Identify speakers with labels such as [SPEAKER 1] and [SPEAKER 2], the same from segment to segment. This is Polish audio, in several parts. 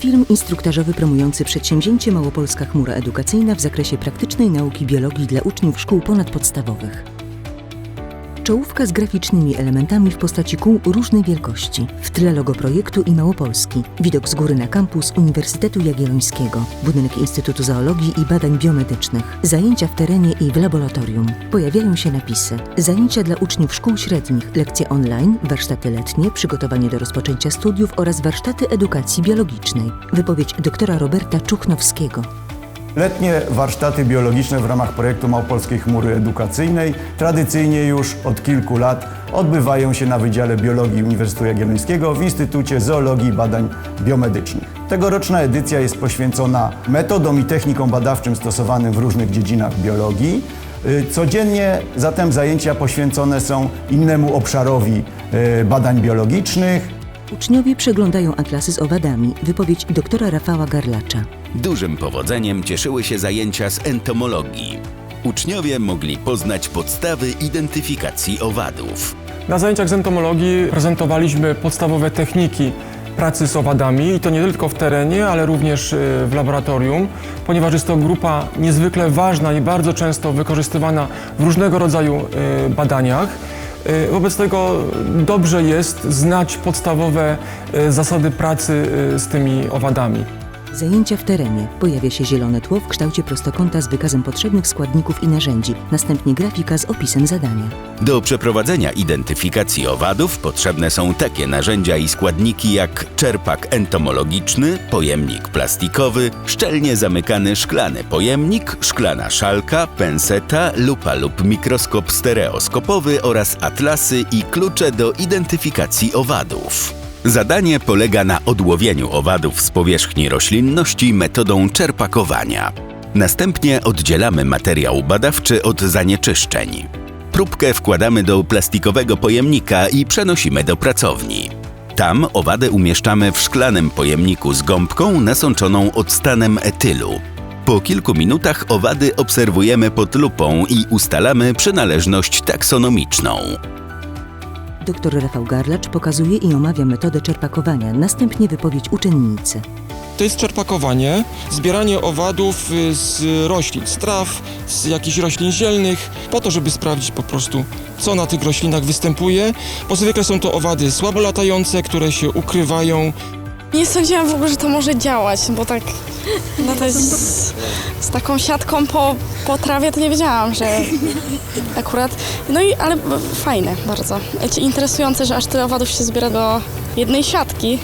[SPEAKER 1] Film instruktażowy promujący przedsięwzięcie Małopolska Chmura Edukacyjna w zakresie praktycznej nauki biologii dla uczniów szkół ponadpodstawowych. Czołówka z graficznymi elementami w postaci kół różnej wielkości. W tle logo projektu i Małopolski. Widok z góry na kampus Uniwersytetu Jagiellońskiego. Budynek Instytutu Zoologii i Badań Biomedycznych. Zajęcia w terenie i w laboratorium. Pojawiają się napisy. Zajęcia dla uczniów szkół średnich. Lekcje online, warsztaty letnie, przygotowanie do rozpoczęcia studiów oraz warsztaty edukacji biologicznej. Wypowiedź doktora Roberta Czuchnowskiego.
[SPEAKER 2] Letnie warsztaty biologiczne w ramach projektu Małopolskiej Chmury Edukacyjnej tradycyjnie już od kilku lat odbywają się na Wydziale Biologii Uniwersytetu Jagiellońskiego w Instytucie Zoologii i Badań Biomedycznych. Tegoroczna edycja jest poświęcona metodom i technikom badawczym stosowanym w różnych dziedzinach biologii. Y, Codziennie zatem zajęcia poświęcone są innemu obszarowi y, badań biologicznych,
[SPEAKER 1] Uczniowie przeglądają atlasy z owadami. Wypowiedź doktora Rafała Garlacza.
[SPEAKER 3] Dużym powodzeniem cieszyły się zajęcia z entomologii. Uczniowie mogli poznać podstawy identyfikacji owadów.
[SPEAKER 4] Na zajęciach z entomologii prezentowaliśmy podstawowe techniki pracy z owadami i to nie tylko w terenie, ale również y, w laboratorium, ponieważ jest to grupa niezwykle ważna i bardzo często wykorzystywana w różnego rodzaju y, badaniach. Y, Wobec tego dobrze jest znać podstawowe zasady pracy z tymi owadami.
[SPEAKER 1] Zajęcia w terenie. Pojawia się zielone tło w kształcie prostokąta z wykazem potrzebnych składników i narzędzi. Następnie grafika z opisem zadania.
[SPEAKER 3] Do przeprowadzenia identyfikacji owadów potrzebne są takie narzędzia i składniki jak czerpak entomologiczny, pojemnik plastikowy, szczelnie zamykany szklany pojemnik, szklana szalka, penseta, lupa lub mikroskop stereoskopowy oraz atlasy i klucze do identyfikacji owadów. Zadanie polega na odłowieniu owadów z powierzchni roślinności metodą czerpakowania. Następnie oddzielamy materiał badawczy od zanieczyszczeń. Próbkę wkładamy do plastikowego pojemnika i przenosimy do pracowni. Tam owady umieszczamy w szklanym pojemniku z gąbką nasączoną octanem etylu. Po kilku minutach owady obserwujemy pod lupą i ustalamy przynależność taksonomiczną.
[SPEAKER 1] Doktor Rafał Garlacz pokazuje i omawia metodę czerpakowania. Następnie wypowiedź uczennicy.
[SPEAKER 4] To jest czerpakowanie, zbieranie owadów y, z roślin, z traw, z jakichś roślin zielnych, po to, żeby sprawdzić po prostu, co na tych roślinach występuje. Bo zwykle są to owady słabo latające, które się ukrywają.
[SPEAKER 5] Nie sądziłam w ogóle, że to może działać, bo tak no to jest z, taką siatką po, po trawie to nie wiedziałam, że akurat, no i ale fajne bardzo. Interesujące, że aż tyle owadów się zbiera do jednej siatki.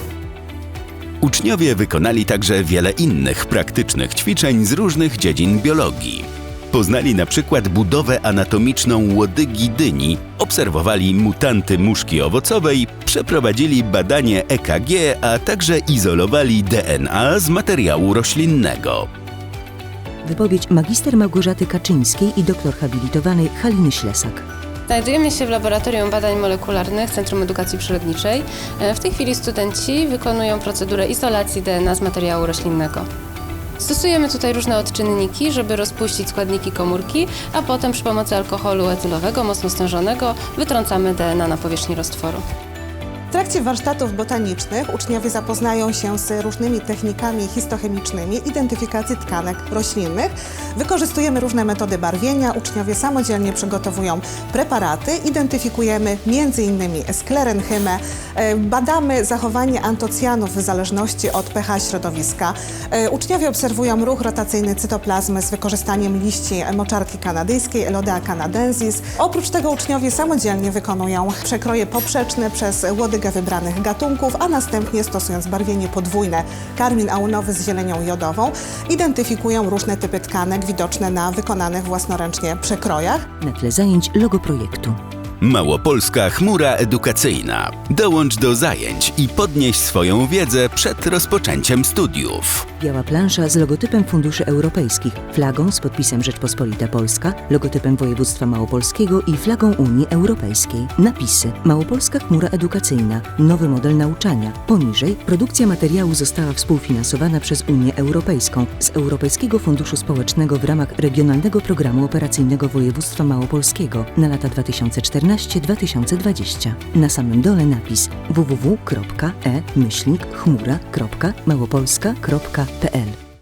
[SPEAKER 3] Uczniowie wykonali także wiele innych praktycznych ćwiczeń z różnych dziedzin biologii. Poznali na przykład budowę anatomiczną łodygi dyni, obserwowali mutanty muszki owocowej, przeprowadzili badanie EKG, a także izolowali DNA z materiału roślinnego.
[SPEAKER 1] Wypowiedź magister Małgorzaty Kaczyńskiej i doktor habilitowanej Haliny Ślesak.
[SPEAKER 6] Znajdujemy się w Laboratorium Badań Molekularnych Centrum Edukacji Przyrodniczej. E, W tej chwili studenci wykonują procedurę izolacji DNA z materiału roślinnego. Stosujemy tutaj różne odczynniki, żeby rozpuścić składniki komórki, a potem przy pomocy alkoholu etylowego mocno stężonego wytrącamy DNA na powierzchni roztworu.
[SPEAKER 7] W trakcie warsztatów botanicznych uczniowie zapoznają się z różnymi technikami histochemicznymi identyfikacji tkanek roślinnych. Wykorzystujemy różne metody barwienia, uczniowie samodzielnie przygotowują preparaty, identyfikujemy m.in. sklerenchymę, e, badamy zachowanie antocjanów w zależności od pH środowiska. E, Uczniowie obserwują ruch rotacyjny cytoplazmy z wykorzystaniem liści moczarki kanadyjskiej Elodea canadensis. Oprócz tego uczniowie samodzielnie wykonują przekroje poprzeczne przez wybranych gatunków, a następnie stosując barwienie podwójne, karmin aunowy z zielenią jodową, identyfikują różne typy tkanek widoczne na wykonanych własnoręcznie przekrojach.
[SPEAKER 1] Na tle zajęć logo projektu.
[SPEAKER 3] Małopolska Chmura Edukacyjna. Dołącz do zajęć i podnieś swoją wiedzę przed rozpoczęciem studiów.
[SPEAKER 1] Biała plansza z logotypem funduszy europejskich, flagą z podpisem Rzeczpospolita Polska, logotypem województwa małopolskiego i flagą Unii Europejskiej. Napisy: Małopolska chmura edukacyjna, nowy model nauczania. Poniżej produkcja materiału została współfinansowana przez Unię Europejską z Europejskiego Funduszu Społecznego w ramach Regionalnego Programu Operacyjnego Województwa Małopolskiego na lata 2014-2020. Na samym dole napis www.e-chmura.małopolska.pl www.ipsa.pl